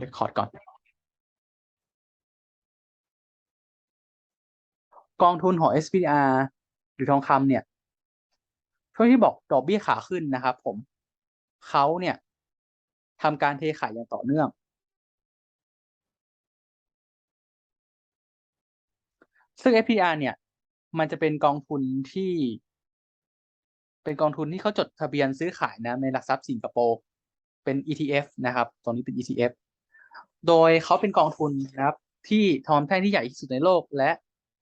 เรคคอร์ดก่อน กองทุนของ SPDR หรือทองคำเนี่ยช่วงที่บอกดอกเบี้ยขาขึ้นนะครับ ผมเขาเนี่ยทำการเทขายอย่างต่อเนื่อง ซึ่ง SPDR เนี่ย มันจะเป็นกองทุนที่เป็นกองทุนที่เขาจดทะเบียนซื้อขายนะในหลักทรัพย์สิงคโปร์เป็น ETF นะครับ ตรงนี้เป็น ETF โดยเขาเป็นกองทุนนะครับ ที่ทอมแท่งที่ใหญ่ที่สุดในโลก และ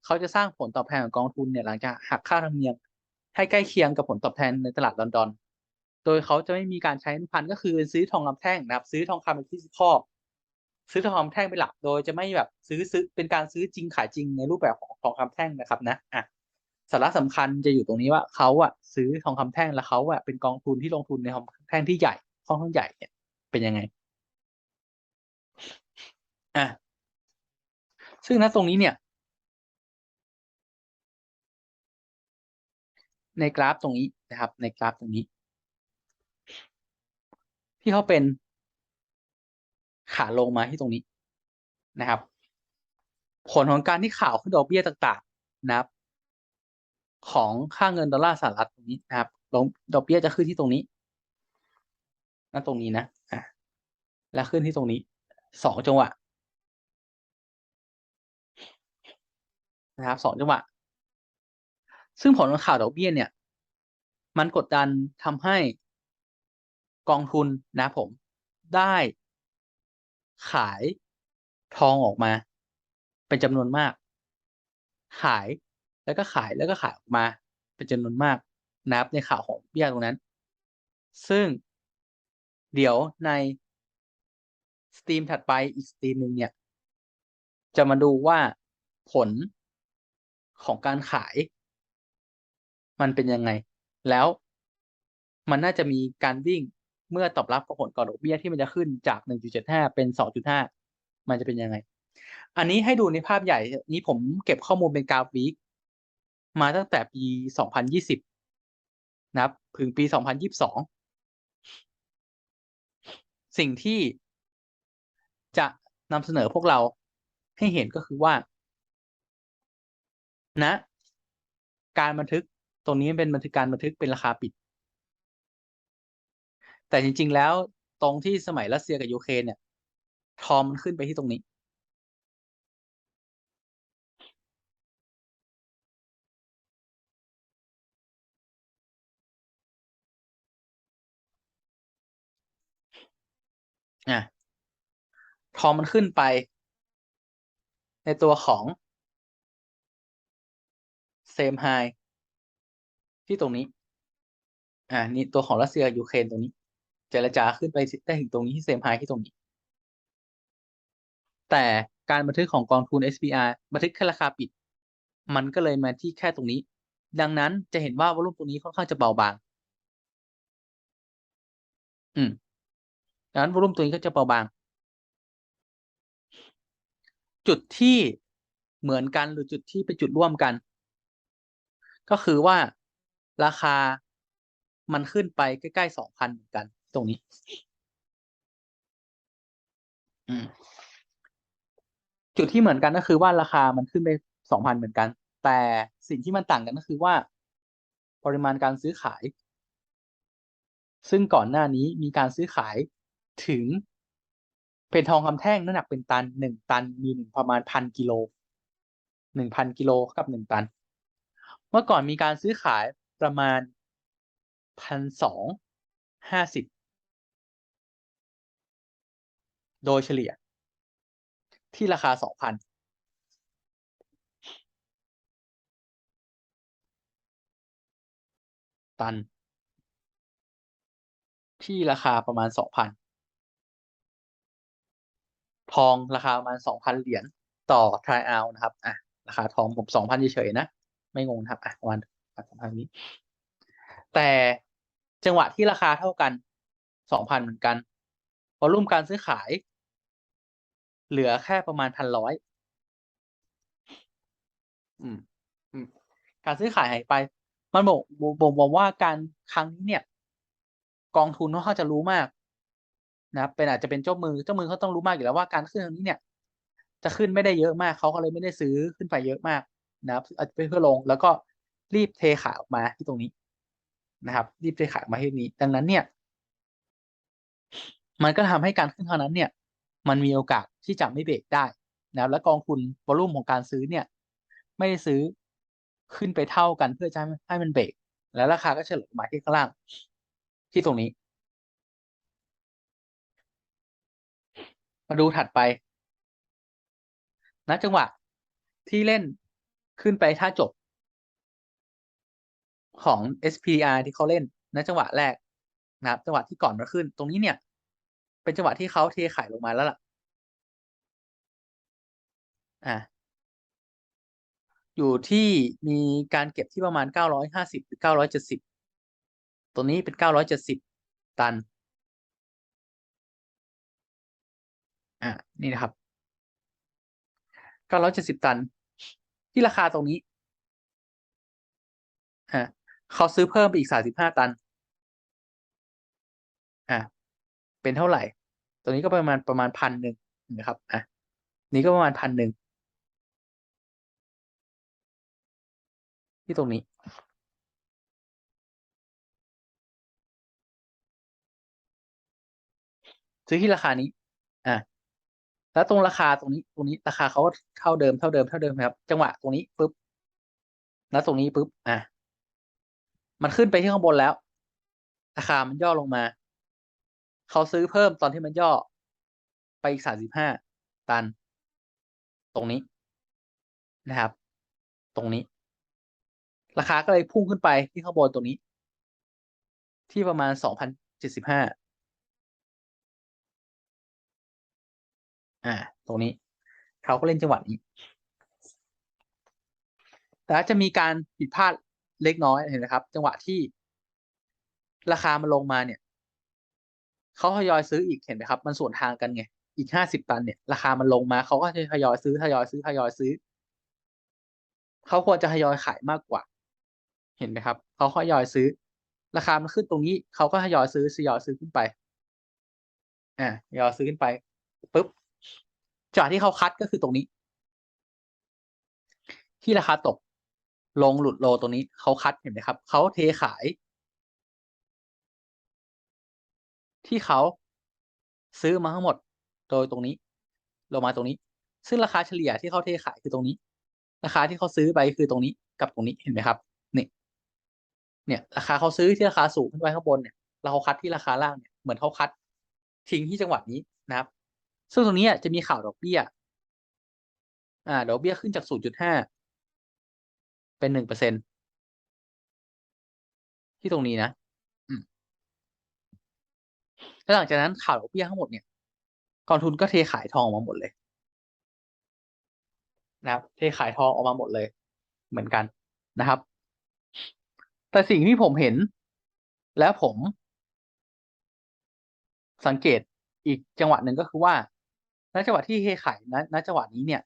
เขาจะสร้างผลตอบแทนของกองทุนเนี่ยหลังจากหักค่าธรรมเนียมให้ใกล้เคียงกับผลตอบแทนในตลาดลอนดอน โดยเขาจะไม่มีการใช้อนุพันก็คือซื้อทองคำแท่งนะครับ ซื้อทองคำเป็นที่ครอบซื้อทองคำแท่งเป็นหลัก โดยจะไม่แบบซื้อซื้อเป็นการซื้อจริงขายจริงในรูปแบบของทองคำแท่งนะครับนะอะสาระสำคัญจะอยู่ตรงนี้ว่าเขาอะซื้อทองคำแท่งแล้วเขาอะเป็นกองทุนที่ลงทุนในทองคำแท่งที่ใหญ่ค่อนข้างใหญ่เนี่ยเป็นยังไง อะซึ่งณตรงนี้เนี่ย ในกราฟตรงนี้นะครับ ในกราฟตรงนี้ ที่เขาเป็นขาลงมาที่ตรงนี้นะครับ ผลของการที่ข่าวขึ้นดอกเบี้ยต่างๆนะครับ ของค่าเงินดอลลาร์สหรัฐตรงนี้นะครับลงดอกเบี้ยจะขึ้นที่ตรงนี้นั่นตรงนี้นะอะแล้วขึ้นที่ตรงนี้สองจังหวะ นะครับสองจังหวะ ซึ่งผลของข่าวดอกเบี้ยเนี่ย มันกดดันทำให้กองทุนนะผมได้ขายทองออกมา เป็นจำนวนมาก ขายแล้วก็ขายแล้วก็ขายออกมา เป็นจำนวนมากนับในข่าวของเบี้ยตรงนั้น ซึ่งเดี๋ยวในสตรีมถัดไปอีกสตรีมหนึ่งเนี่ย จะมาดูว่าผล ของการขาย มันเป็นยังไง แล้วมันน่าจะมีการวิ่งเมื่อตอบรับกับผลก่อนดอกเบี้ยที่มันจะขึ้นจาก 1.75 เป็น 2.5 มันจะเป็นยังไง อันนี้ให้ดูในภาพใหญ่ นี้ผมเก็บข้อมูลเป็นกราฟวีคมาตั้งแต่ปี 2020 นะครับ ถึงปี 2022 สิ่งที่จะนำเสนอพวกเราให้เห็นก็คือว่า นะ การบันทึกตรงนี้เป็นบันทึกการบันทึกเป็นราคาปิด แต่จริง ๆ แล้วตรงที่สมัยรัสเซียกับยูเครนเนี่ย ทอมมันขึ้นไปที่ตรงนี้ อะทอมมันขึ้นไป ในตัวของ เซมไฮที่ตรงนี้ อ่า นี่ตัวของรัสเซียยูเครนตรงนี้ เจรจาขึ้นไปได้ถึงตรงนี้ที่เซมไฮที่ตรงนี้ แต่การบันทึกของกองทุน SPR บันทึกแค่ราคาปิด มันก็เลยมาที่แค่ตรงนี้ ดังนั้นจะเห็นว่าวอลุ่มตรงนี้ค่อนข้างจะเบาบาง อืมดังนั้นวอลุ่มตัวนี้ก็จะเบาบาง จุดที่เหมือนกันหรือจุดที่เป็นจุดร่วมกัน ก็คือว่าราคามันขึ้นไปใกล้ๆสองพันเหมือนกัน ตรงนี้ จุดที่เหมือนกันก็คือว่าราคามันขึ้นไปสองพันเหมือนกัน แต่สิ่งที่มันต่างกันก็คือว่า ปริมาณการซื้อขาย ซึ่งก่อนหน้านี้มีการซื้อขายถึง เป็นทองคำแท่งน้ำหนักเป็นตันหนึ่งตันมีหนึ่งประมาณพันกิโลหนึ่งพันกิโลกับหนึ่งตัน เมื่อก่อนมีการซื้อขายประมาณพันสองห้าสิบโดยเฉลี่ย ที่ราคาสองพันตัน ที่ราคาประมาณสองพันทองราคาประมาณสองพันเหรียญต่อทร y เอานะครับอะราคาทองผมสองพันเฉยๆนะ ไม่งงครับอะประมาณสองพันนี้ แต่จังหวะที่ราคาเท่ากันสองพันเหมือนกันวอลุ่มการซื้อขาย เหลือแค่ประมาณพันร้อยอืมการซื้อขายหายไป มันบอกบอกบอกว่าการครั้งนี้เนี่ย กองทุนเขาจะรู้มาก นะครับเป็นอาจจะเป็นเจ้ามือเจ้ามือเขาต้องรู้มากอยู่แล้วว่าการขึ้นตรงนี้เนี่ย จะขึ้นไม่ได้เยอะมากเขาก็เลยไม่ได้ซื้อขึ้นไปเยอะมาก นะครับอาจจะเพื่อลงแล้วก็รีบเทขายออกมาที่ตรงนี้นะครับ รีบเทขายมาที่นี้ ดังนั้นเนี่ย มันก็ทำให้การขึ้นครั้งนั้นเนี่ย มันมีโอกาสที่จะไม่เบรกได้นะครับและกองทุนวอลุ่มของการซื้อเนี่ย ไม่ได้ซื้อขึ้นไปเท่ากันเพื่อจะให้มันเบรกแล้วราคาก็เฉลี่ยมาที่ข้างล่าง ที่ตรงนี้ มาดูถัดไปณจังหวะที่เล่น ขึ้นไปท่าจบของ SPDR ที่เขาเล่นณจังหวะแรกนะครับจังหวะที่ก่อนมาขึ้น ตรงนี้เนี่ย เป็นจังหวะที่เขาเทขายลงมาแล้วล่ะ อ่าอยู่ที่มีการเก็บที่ประมาณเก้าร้อยห้าสิบหรือเก้าร้อยเจ็ดสิบตัวนี้เป็นเก้าร้อยเจ็ดสิบตัน อ่านี่นะครับเก้าร้อยเจ็ดสิบตัน ที่ราคาตรงนี้ฮะเขาซื้อเพิ่มไปอีกสามสิบห้าตันอ่าเป็นเท่าไหร่ ตัวนี้ก็ประมาณประมาณพันหนึ่งนะครับอะนี้ก็ประมาณพันหนึ่งที่ตรงนี้ซื้อที่ราคานี้ อะ แล้วตรงราคาตรงนี้ตรงนี้ราคาเขาก็เท่าเดิมเท่าเดิมเท่าเดิมครับ จังหวะตรงนี้ปุ๊บแล้วตรงนี้ปุ๊บอะมันขึ้นไปที่ข้างบนแล้ว ราคามันย่อลงมา เขาซื้อเพิ่มตอนที่มันย่อไปอีกสามสิบห้าตัน ตรงนี้นะครับ ตรงนี้ ราคาก็เลยพุ่งขึ้นไปที่ข้างบนตรงนี้ ที่ประมาณสองพันเจ็ดสิบห้า อ่า ตรงนี้ เขาก็เล่นจังหวะนี้ แต่จะมีการผิดพลาดเล็กน้อยเห็นไหมครับ จังหวะที่ราคามันลงมาเนี่ย เขาทยอยซื้ออีกเห็นไหมครับ มันส่วนทางกันไง อีกห้าสิบตันเนี่ย ราคามันลงมา เขาก็จะทยอยซื้อทยอยซื้อทยอยซื้อ เขาควรจะทยอยขายมากกว่า เห็นไหมครับ เขาทยอยซื้อ ราคามันขึ้นตรงนี้ เขาก็ทยอยซื้อทยอยซื้อขึ้นไป อ่าทยอยซื้อขึ้นไปปุ๊บ จากที่เขาคัดก็คือตรงนี้ ที่ราคาตก ลงหลุดโลตรงนี้เขาคัดเห็นไหมครับเขาเทขาย ที่เขาซื้อมาทั้งหมด โดยตรงนี้ลงมาตรงนี้ ซึ่งราคาเฉลี่ยที่เขาเทขายคือตรงนี้ ราคาที่เขาซื้อไปคือตรงนี้กับตรงนี้เห็นไหมครับนี่เนี่ยราคาเขาซื้อที่ราคาสูงขึ้นไปข้างบนเนี่ยเขาคัดที่ราคาล่างเนี่ยเหมือนเขาคัดทิ้งที่จังหวัดนี้นะครับ ซึ่งตรงนี้จะมีข่าวดอกเบี้ย อ่า ดอกเบี้ยขึ้นจาก 0.5 เป็น1%เปอร์เซ็นที่ตรงนี้นะแล้วหลังจากนั้นข่าวดอกเบี้ยทั้งหมดเนี่ยกองทุนก็เทขายทองออกมาหมดเลย นะครับ เทขายทองออกมาหมดเลย เหมือนกันนะครับ แต่สิ่งที่ผมเห็น แล้วผม สังเกตอีกจังหวะหนึ่งก็คือว่า ณจังหวะที่เทขายณณจังหวะนี้เนี่ย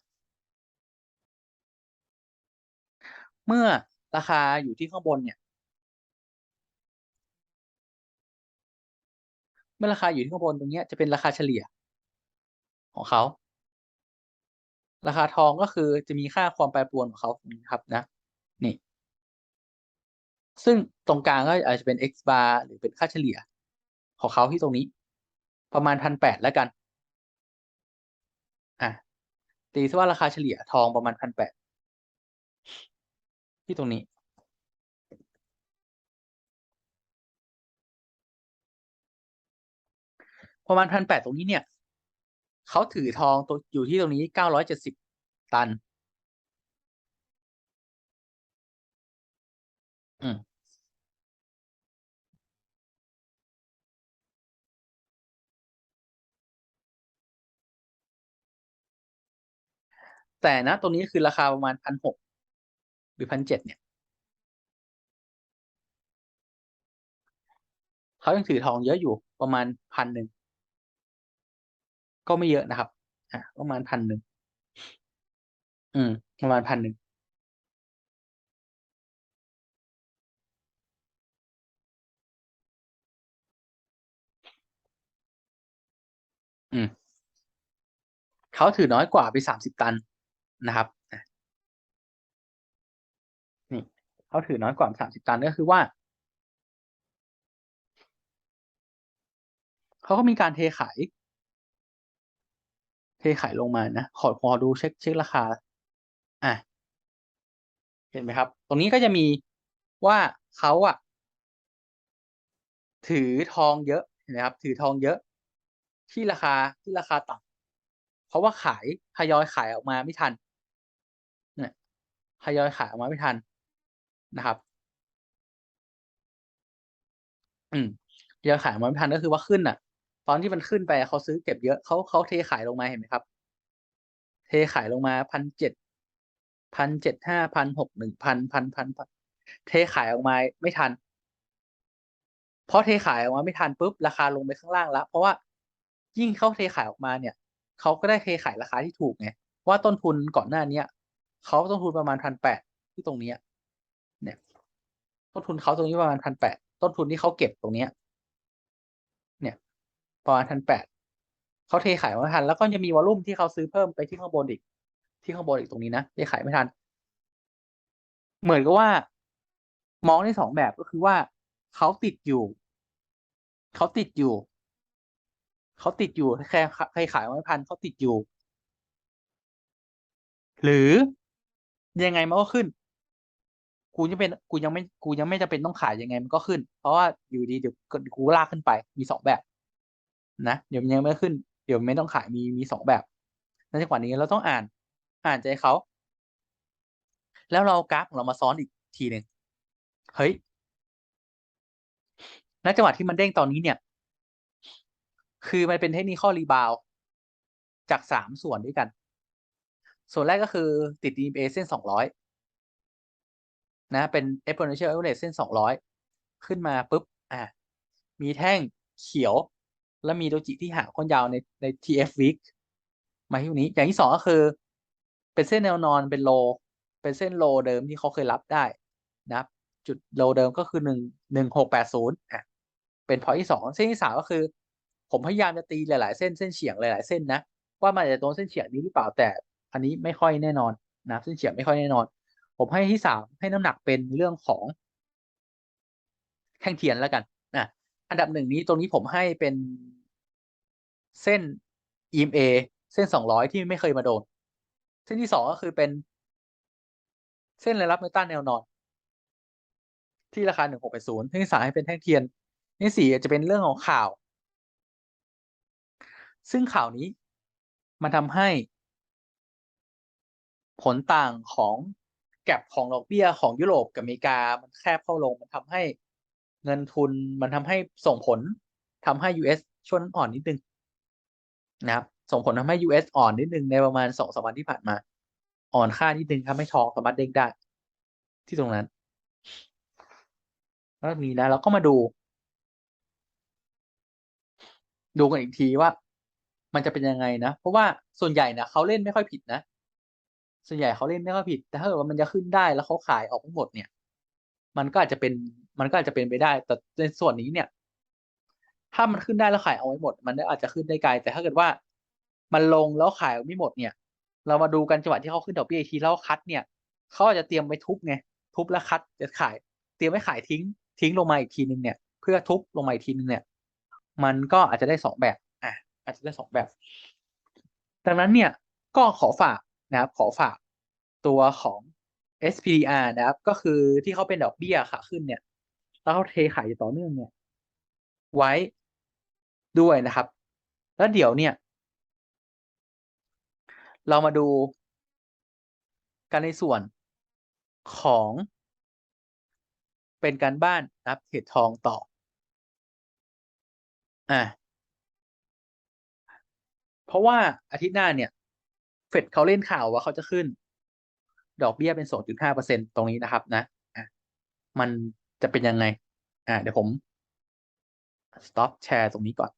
เมื่อราคาอยู่ที่ข้างบนเนี่ย เมื่อราคาอยู่ที่ข้างบนตรงเนี้ยจะเป็นราคาเฉลี่ย ของเขา ราคาทองก็คือจะมีค่าความแปรปรวนของเขาครับนะ นี่ ซึ่งตรงกลางก็อาจจะเป็น x bar หรือเป็นค่าเฉลี่ย ของเขาที่ตรงนี้ ประมาณพันแปดแล้วกัน ตีซะว่าราคาเฉลี่ยทองประมาณพันแปดที่ตรงนี้ ประมาณพันแปดตรงนี้เนี่ย เขาถือทองตัวอยู่ที่ตรงนี้เก้าร้อยเจ็ดสิบตัน แต่นะตรงนี้คือราคาประมาณพันหกหรือพันเจ็ดเนี่ยเขายังถือทองเยอะอยู่ประมาณพันหนึ่งก็ไม่เยอะนะครับอะประมาณพันหนึ่งอืม ประมาณพันหนึ่งอืมเขาถือน้อยกว่าไปสามสิบตัน นะครับนี่เขาถือน้อยกว่าสามสิบตันก็คือว่าเขาก็มีการเทขาย เทขายลงมานะ ขอขอดูเช็คเช็คราคา อะ เห็นไหมครับ ตรงนี้ก็จะมีว่าเขาอะถือทองเยอะเห็นไหมครับ ถือทองเยอะ ที่ราคาที่ราคาต่ำเพราะว่าขายทยอยขายออกมาไม่ทัน ทยอยขายออกมาไม่ทันนะครับ อืมทยอยขายออกมาไม่ทันก็คือว่าขึ้นอะ ตอนที่มันขึ้นไปเขาซื้อเก็บเยอะเขาเขาเทขายลงมาเห็นไหมครับ เทขายลงมาพันเจ็ดพันเจ็ดห้าพันหกหนึ่งพันพันพันพันเทขายออกมาไม่ทันเพราะเทขายออกมาไม่ทันปุ๊บราคาลงไปข้างล่างแล้วเพราะว่ายิ่งเขาเทขายออกมาเนี่ยเขาก็ได้เทขายราคาที่ถูกไงว่าต้นทุนก่อนหน้าเนี้ย เขาต้นทุนประมาณพันแปดที่ตรงเนี้ยเนี่ย ต้นทุนเขาตรงนี้ประมาณพันแปดต้นทุนที่เขาเก็บตรงเนี้ย เนี่ย ประมาณพันแปดเขาเทขายไม่ทัน แล้วก็จะมีวอลลุ่มที่เขาซื้อเพิ่มไปที่ข้างบนอีก ที่ข้างบนอีกตรงนี้นะเทขายไม่ทัน เหมือนกับว่า มองได้สองแบบก็คือว่าเขาติดอยู่เขาติดอยู่เขาติดอยู่แค่ใครขายไม่พันเขาติดอยู่ หรือ ยังไงมันก็ขึ้น กูยังเป็นกูยังไม่กูยังไม่จำเป็นต้องขายยังไงมันก็ขึ้น เพราะว่าอยู่ดีเดี๋ยวกูลากขึ้นไป มีสองแบบ นะเดี๋ยวมันยังไม่ขึ้น เดี๋ยวไม่ต้องขายมีมีสองแบบในจังหวะนี้เราต้องอ่าน อ่านใจเขา แล้วเรากราฟของเรามาซ้อนอีกทีหนึ่งเฮ้ยณจังหวะที่มันเด้งตอนนี้เนี่ย คือมันเป็นเทคนิคข้อรีบาวจากสามส่วนด้วยกัน ส่วนแรกก็คือติด EMA เส้นสองร้อยนะ เป็น exponential average เส้นสองร้อยขึ้นมาปุ๊บ อะ มีแท่งเขียว แล้วมีโดจิที่หางคนยาวในใน TF week มาที่นี้ อย่างที่สองก็คือ เป็นเส้นแนวนอนเป็นโล เป็นเส้นโลเดิมที่เขาเคยรับได้นะจุดโลเดิมก็คือหนึ่งหนึ่งหกแปดศูนย์อะ เป็นพอยที่สองเส้นที่สามก็คือ ผมพยายามจะตีหลาย ๆ เส้นเส้นเฉียงหลาย ๆ เส้นนะ ว่ามันจะโดนเส้นเฉียงนี้หรือเปล่าแต่ อันนี้ไม่ค่อยแน่นอนนะเส้นเฉียงไม่ค่อยแน่นอน ผมให้ที่สามให้น้ำหนักเป็นเรื่องของแท่งเทียนแล้วกันนะอันดับหนึ่งนี้ตรงนี้ผมให้เป็นเส้น EMA เส้นสองร้อยที่ไม่เคยมาโดน เส้นที่สองก็คือเป็น เส้นรายรับแนวต้านแนวนอน ที่ราคาหนึ่งหกแปดศูนย์เส้นที่สามให้เป็นแท่งเทียนนี่สี่จะเป็นเรื่องของข่าว ซึ่งข่าวนี้มันทำให้ ผลต่างของแก็บของดอกเบี้ยของยุโรปกับอเมริกา มันแคบเข้าลงมันทำให้เงินทุนมันทำให้ส่งผลทำให้ US ช่วงอ่อนนิดนึงนะครับ ส่งผลทำให้ US อ่อนนิดนึงในประมาณสองสามวันที่ผ่านมา อ่อนค่านิดนึงทำให้ทองสามารถเด้งได้ ที่ตรงนั้นแล้วนี้นะเราก็มาดู ดูกันอีกทีว่า มันจะเป็นยังไงนะ เพราะว่าส่วนใหญ่นะเขาเล่นไม่ค่อยผิดนะ ส่วนใหญ่เขาเล่นไม่ค่อยผิด แต่ถ้าเกิดว่ามันจะขึ้นได้แล้วเขาขายออกทั้งหมดเนี่ย มันก็อาจจะเป็นมันก็อาจจะเป็นไปได้ แต่ในส่วนนี้เนี่ย ถ้ามันขึ้นได้แล้วขายเอาไว้หมด มันอาจจะขึ้นได้ไกล แต่ถ้าเกิดว่ามันลงแล้วขายไม่หมดเนี่ย เรามาดูกันจังหวะที่เขาขึ้นดอกเบี้ยทีแล้วคัดเนี่ยเขาอาจจะเตรียมไว้ทุบไงทุบแล้วคัดจะขาย เตรียมไว้ขายทิ้ง ทิ้งลงมาอีกทีนึงเนี่ย เพื่อทุบลงมาอีกทีนึงเนี่ย มันก็อาจจะได้สองแบบอะอาจจะได้สองแบบ ดังนั้นเนี่ยก็ขอฝาก นะครับ ขอฝากตัวของ SPDR นะครับ ก็คือที่เขาเป็นดอกเบี้ยขาขึ้นเนี่ยแล้วเขาเทขายอยู่ต่อเนื่องเนี่ย ไว้ด้วยนะครับ แล้วเดี๋ยวเนี่ย เรามาดูกันในส่วนของเป็นการบ้านนับเทรดทองต่อ อ่าเพราะว่าอาทิตย์หน้าเนี่ย เฟดเขาเล่นข่าวว่าเขาจะขึ้น ดอกเบี้ยเป็น2.5%ตรงนี้นะครับนะอะมันจะเป็นยังไง อ่า เดี๋ยวผม stop แชร์ตรงนี้ก่อน